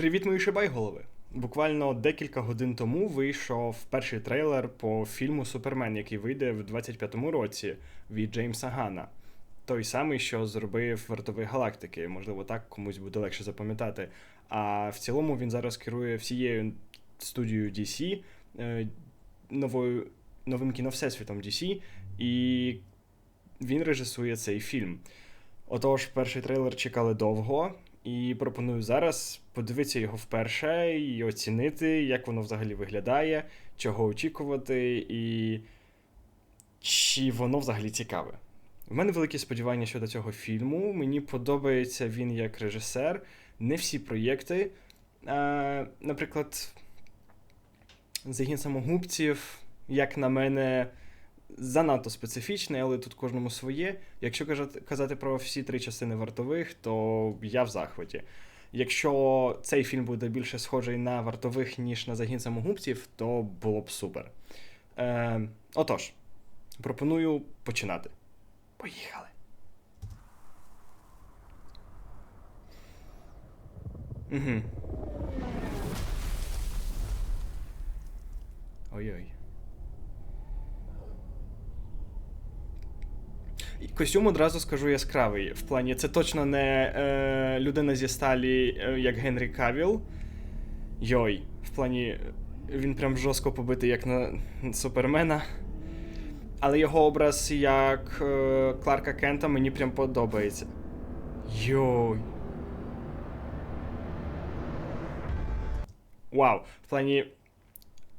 Привіт, мої шибайголови! Буквально декілька годин тому вийшов перший трейлер по фільму Супермен, який вийде в 25-му році від Джеймса Гана. Той самий, що зробив вартовий галактики. Можливо, так комусь буде легше запам'ятати. А в цілому він зараз керує всією студією DC, е, новою, новим кіновсесвітом DC, і він режисує цей фільм. Отож, перший трейлер чекали довго, і пропоную зараз подивитися його вперше і оцінити, як воно взагалі виглядає, чого очікувати, і чи воно взагалі цікаве. У мене великі сподівання щодо цього фільму. Мені подобається він як режисер. Не всі проєкти. А, наприклад, Загін самогубців, як на мене, занадто специфічний, але тут кожному своє. Якщо казати про всі три частини вартових, то я в захваті. Якщо цей фільм буде більше схожий на вартових, ніж на загін самогубців, то було б супер. Е, отож, пропоную починати. Поїхали. Угу. Ой-ой. Костюм одразу скажу яскравий. В плані, це точно не е, людина зі сталі, е, як Генрі Кавіл. Йой. В плані, він прям жорстко побитий, як на Супермена. Але його образ як е, Кларка Кента мені прям подобається. Йой. Вау. В плані,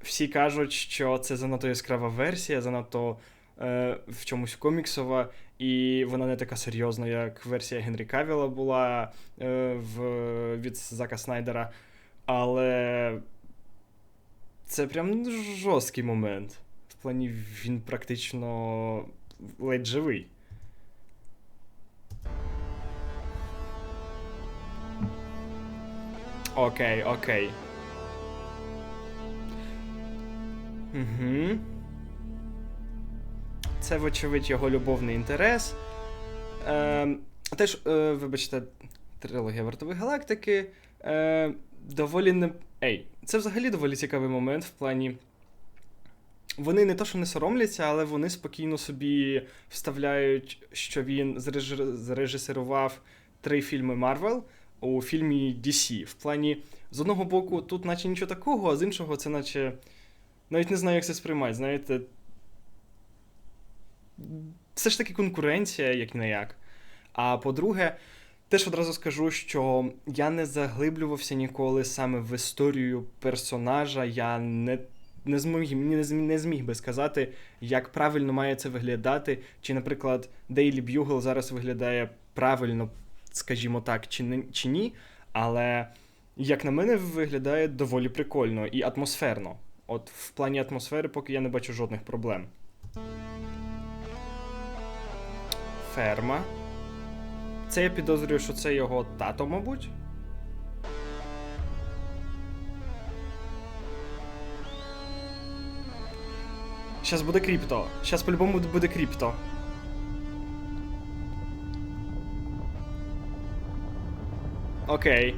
всі кажуть, що це занадто яскрава версія, занадто е, в чомусь коміксова, і вона не така серйозна, як версія Генрі Кавіла була е, в, від Зака Снайдера. Але це прям жорсткий момент. В плані він практично ледь живий. Окей, окей. Угу. Це, вочевидь, його любовний інтерес. Е, теж, е, вибачте, трилогія вартової галактики. Е, доволі не. Ей, це взагалі доволі цікавий момент в плані. Вони не то, що не соромляться, але вони спокійно собі вставляють, що він зрежисерував три фільми Марвел у фільмі DC. В плані, з одного боку, тут наче нічого такого, а з іншого, це наче. Навіть не знаю, як це сприймати. Знаєте, це ж таки конкуренція, як не як. А по-друге, теж одразу скажу, що я не заглиблювався ніколи саме в історію персонажа. Я не не зміг, не, зміг, не зміг би сказати, як правильно має це виглядати. Чи, наприклад, Daily Bugle зараз виглядає правильно, скажімо так, чи, не, чи ні. Але, як на мене, виглядає доволі прикольно і атмосферно. От в плані атмосфери, поки я не бачу жодних проблем. Ферма. Це я підозрюю, що це його тато, мабуть. Щас буде кріпто. Щас по-любому буде кріпто. Окей.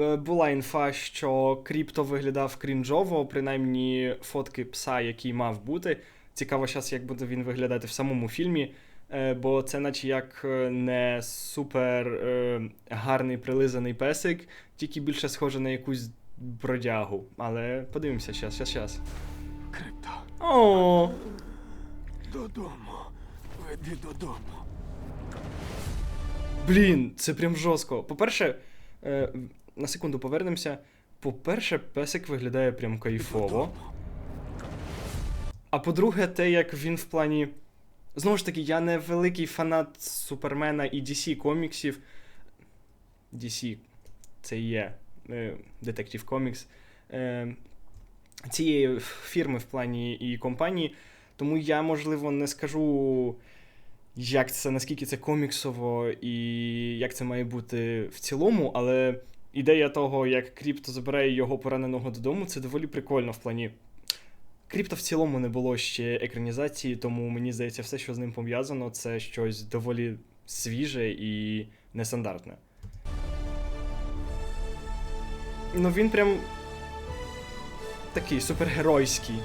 Е, Була інфа, що кріпто виглядав крінжово, принаймні фотки пса, який мав бути. Цікаво, зараз, як буде він виглядати в самому фільмі. Е, Бо це, наче як е, не супер е, гарний прилизаний песик, тільки більше схоже на якусь бродягу. Але подивимося, щас, щас, щас. Крипто, О, додому. Веди додому. блін, це прям жорстко. По-перше, на секунду повернемося. По-перше, песик виглядає прям кайфово. А по-друге, те, як він в плані. Знову ж таки, я не великий фанат Супермена і DC коміксів. DC це є Comics. Е, цієї фірми в плані і компанії. Тому я, можливо, не скажу, як це, наскільки це коміксово і як це має бути в цілому, але ідея того, як Кріпто забирає його пораненого додому, це доволі прикольно в плані. Кріпто в цілому не було ще екранізації, тому мені здається, все, що з ним пов'язано, це щось доволі свіже і нестандартне. Ну він прям. Такий супергеройський.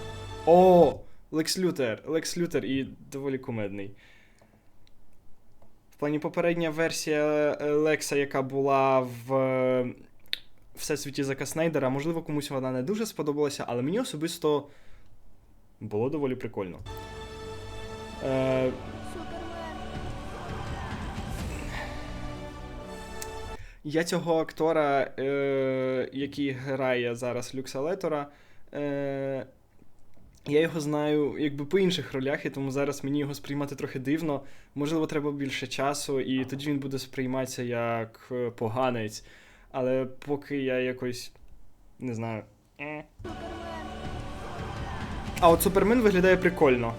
О! Лекс Лютер. Лекс Лютер і доволі кумедний. В плані попередня версія е, Лекса, яка була в е, Всесвіті Зака Снайдера, можливо, комусь вона не дуже сподобалася, але мені особисто було доволі прикольно. Е, Я цього актора, е, який грає зараз Люкса Летора, е, я його знаю якби по інших ролях, і тому зараз мені його сприймати трохи дивно. Можливо, треба більше часу, і тоді він буде сприйматися як е, поганець. Але поки я якось не знаю. А от Супермен виглядає прикольно.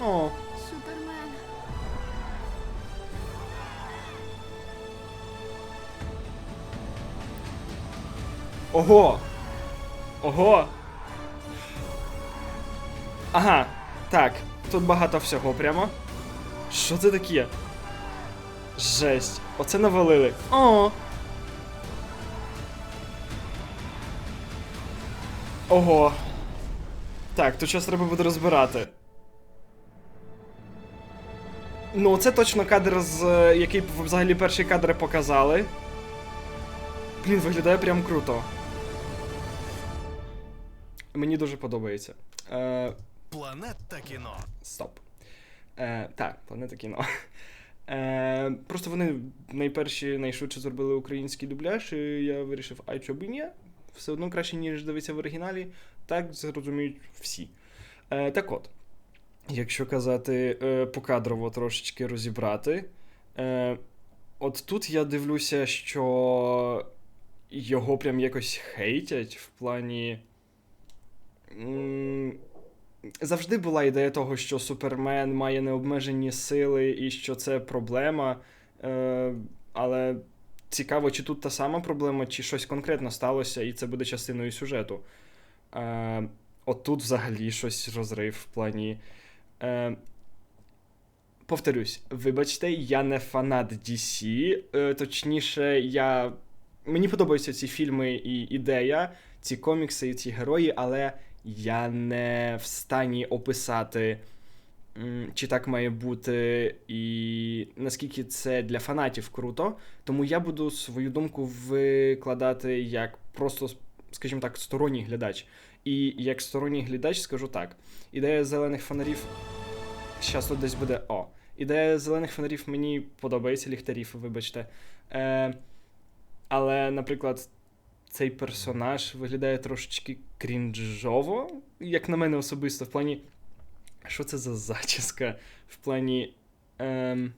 О, Супермен. Ого! Ого! Ага, так, тут багато всього прямо. Що це таке? Жесть. Оце навалили. О! Ого. Так, тут щось треба буде розбирати. Ну, це точно кадр, з е, який взагалі перший кадр показали. Блін, виглядає прям круто. Мені дуже подобається. Е, Планета кіно. стоп. Е, так, планета кіно. Е, просто вони найперші найшвидше зробили український дубляж, і я вирішив, а чого б і ні? Все одно краще, ніж дивитися в оригіналі. Так зрозуміють всі. Е, так от, якщо казати е, покадрово трошечки розібрати. Е, от тут я дивлюся, що його прям якось хейтять в плані. Завжди була ідея того, що Супермен має необмежені сили і що це проблема. Е, але цікаво, чи тут та сама проблема, чи щось конкретно сталося, і це буде частиною сюжету. Е, от тут взагалі щось розрив в плані. Е, повторюсь, вибачте, я не фанат DC. Е, точніше, я. Мені подобаються ці фільми і ідея, ці комікси і ці герої, але я не в стані описати, чи так має бути, і наскільки це для фанатів круто. Тому я буду свою думку викладати як просто, скажімо так, сторонній глядач. І як сторонній глядач скажу так: ідея зелених фонарів. Щас тут десь буде О. Ідея зелених фонарів мені подобається, ліхтарів, вибачте. Е, але, наприклад, цей персонаж виглядає трошечки крінжово, як на мене особисто, в плані. Що це за зачіска? В плані. Ем,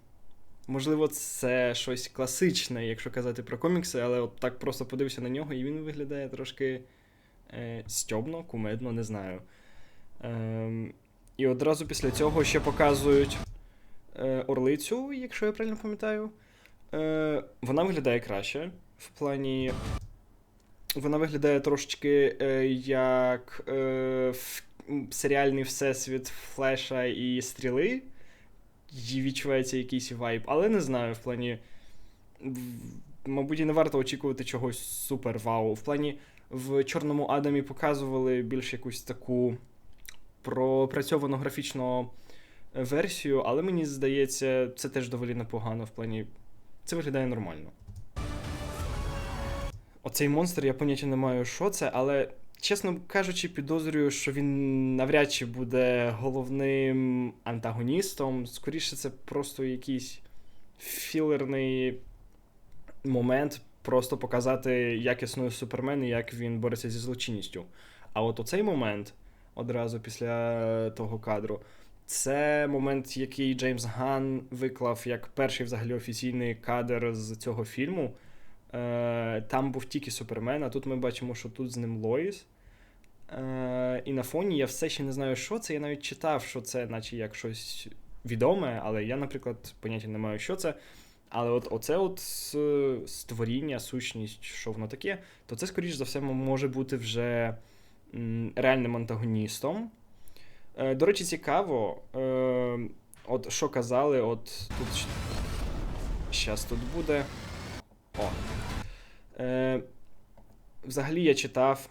можливо, це щось класичне, якщо казати про комікси, але от так просто подивився на нього, і він виглядає трошки е, стьобно, кумедно, не знаю. Ем, і одразу після цього ще показують е, орлицю, якщо я правильно пам'ятаю. Е, вона виглядає краще. В плані. Вона виглядає трошечки е, як е, в, серіальний всесвіт Флеша і стріли. Відчувається якийсь вайб, але не знаю, в плані. Мабуть, і не варто очікувати чогось супер вау. В плані в Чорному Адамі показували більш якусь таку пропрацьовану графічну версію, але мені здається, це теж доволі непогано в плані. Це виглядає нормально. Оцей монстр, я поняття не маю, що це, але, чесно кажучи, підозрюю, що він навряд чи буде головним антагоністом. Скоріше, це просто якийсь філерний момент, просто показати, як існує Супермен і як він бореться зі злочинністю. А от оцей момент, одразу після того кадру, це момент, який Джеймс Ган виклав як перший взагалі офіційний кадр з цього фільму. Е, там був тільки Супермен, а тут ми бачимо, що тут з ним Лоїс. Е, і на фоні я все ще не знаю, що це. Я навіть читав, що це, наче як щось відоме, але я, наприклад, поняття не маю, що це. Але от оце от створіння, сущність, що воно таке, то це, скоріш за все, може бути вже реальним антагоністом. Е, до речі, цікаво, от що казали, от тут. Щас тут буде. О. Е, взагалі я читав,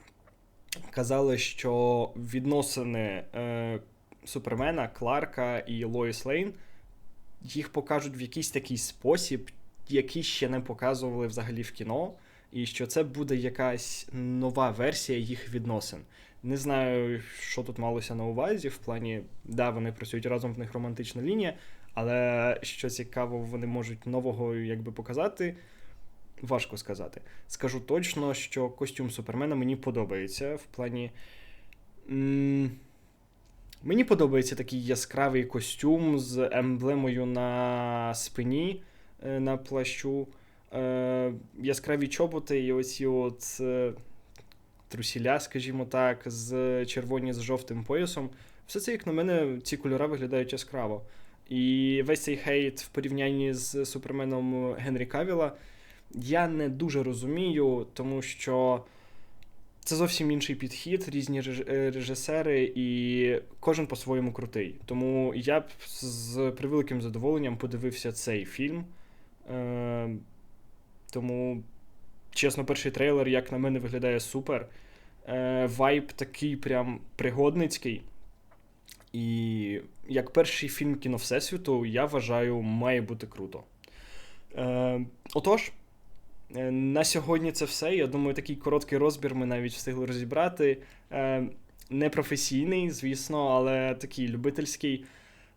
казали, що відносини е, Супермена, Кларка і Лоїс Лейн їх покажуть в якийсь такий спосіб, який ще не показували взагалі в кіно, і що це буде якась нова версія їх відносин. Не знаю, що тут малося на увазі. В плані, да, вони працюють разом, в них романтична лінія, але що цікаво, вони можуть нового якби показати. Важко сказати. Скажу точно, що костюм Супермена мені подобається. В плані. Мені подобається такий яскравий костюм з емблемою на спині е, на плащу. Е, яскраві чоботи і оці от е, трусіля, скажімо так, з червоні з жовтим поясом. Все це, як на мене, ці кольори виглядають яскраво. І весь цей хейт в порівнянні з суперменом Генрі Кавіла я не дуже розумію, тому що це зовсім інший підхід, різні е, режисери, і кожен по-своєму крутий. Тому я б з превеликим задоволенням подивився цей фільм. Е, тому, чесно, перший трейлер, як на мене, виглядає супер. Е, вайб такий прям пригодницький. І як перший фільм кіно Всесвіту, я вважаю, має бути круто. Е, отож, на сьогодні це все. Я думаю, такий короткий розбір ми навіть встигли розібрати. Е, непрофесійний, звісно, але такий любительський.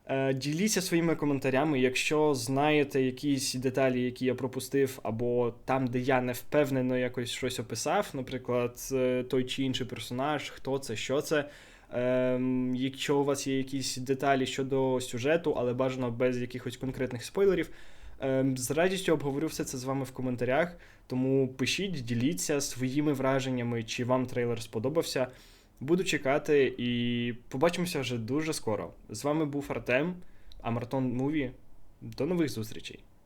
Е, Діліться своїми коментарями, якщо знаєте якісь деталі, які я пропустив, або там, де я не впевнено якось щось описав, наприклад, е, той чи інший персонаж, хто це, що це. Ем, якщо у вас є якісь деталі щодо сюжету, але бажано без якихось конкретних спойлерів, з радістю обговорю все це з вами в коментарях. Тому пишіть, діліться своїми враженнями, чи вам трейлер сподобався. Буду чекати і побачимося вже дуже скоро. З вами був Артем, Амартон Муві. До нових зустрічей!